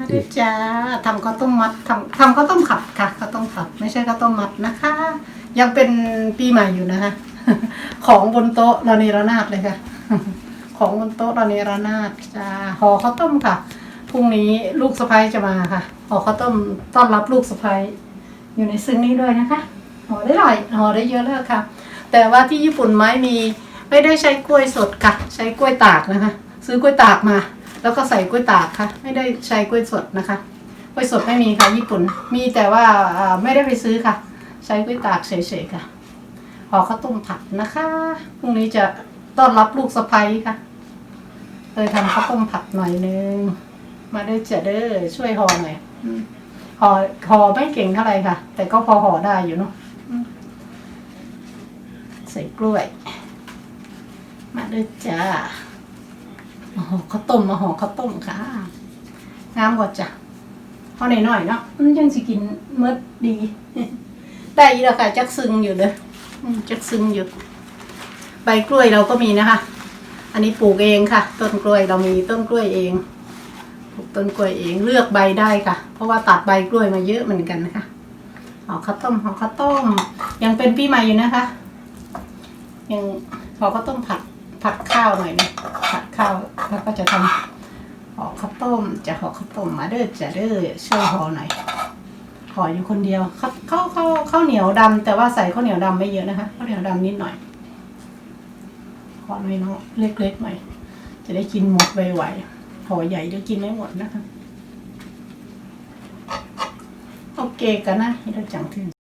มาด้วยจ้าทำข้าวต้มมัดทำทำข้าวต้มผัดค่ะข้าวต้มผัด ไม่ใช่ข้าวต้มมัดนะคะ ยังเป็นปีใหม่อยู่นะคะ ของบนโต๊ะระเนรนาดเลยค่ะ ของบนโต๊ะระเนรนาดจ้าห่อข้าวต้มค่ะพรุ่งนี้ลูกสะพ้ยจะมาค่ะห่อข้าวต้มต้อนรับลูกสะพ้ยอยู่ในซึ้งนี้ด้วยนะคะห่อได้หลายห่อได้เยอะแล้วค่ะ แต่ว่าที่ญี่ปุ่นไม้มีไม่ได้ใช้กล้วยสดค่ะ ใช้กล้วยตากนะคะ ซื้อกล้วยตากมา แล้วก็ใส่กล้วยตากค่ะ ไม่ได้ใช้กล้วยสดนะคะกล้วยสดไม่มีค่ะ ญี่ปุ่น มีแต่ว่าอ่าไม่ได้ไปซื้อค่ะ ใช้กล้วยตากเฉยๆค่ะห่อข้าวต้มผัดนะคะพรุ่งนี้จะต้อนรับลูกสะใภ้ค่ะเลยทำข้าวต้มผัดหน่อยนึงมาด้วยจะเด้อช่วยห่อหน่อยอืมห่อห่อไม่เก่งเท่าไหร่ค่ะ แต่ก็พอห่อได้อยู่เนาะอืมใส่กล้วย มาด้วยจ้า มาห่อข้าวต้มมาห่อข้าวต้มค่ะงามกว่าจ้ะห่อหน่อยๆเนาะมันยังสิกินเมื่อดีได้อีแล้วค่ะจักซึงอยู่เลยจักซึงอยู่ ใบกล้วยเราก็มีนะคะ อันนี้ปลูกเองค่ะ ต้นกล้วยเรามีต้นกล้วยเองปลูกต้นกล้วยเองเลือกใบได้ค่ะ เพราะว่าตัดใบกล้วยมาเยอะเหมือนกันนะคะห่อข้าวต้มห่อข้าวต้ม ยังเป็นปีใหม่อยู่นะคะ ยังห่อข้าวต้มผัด ผัดข้าวหน่อยนะผัดข้าวแล้วก็จะทำห่อข้าวต้ม จะห่อข้าวต้มมาเด้อจะเด้อช่วยห่อหน่อยห่ออยู่คนเดียวข้าวข้าวข้าวข้าวเหนียวดำแต่ว่าใส่ข้าวเหนียวดำไม่เยอะนะคะข้าวเหนียวดำนิดหน่อยห่อหน่อยเนาะเล็กๆหน่อยจะได้กินหมดไวๆห่อใหญ่เดี๋ยวกินไม่หมดนะคะโอเคกันนะให้เราจังถึง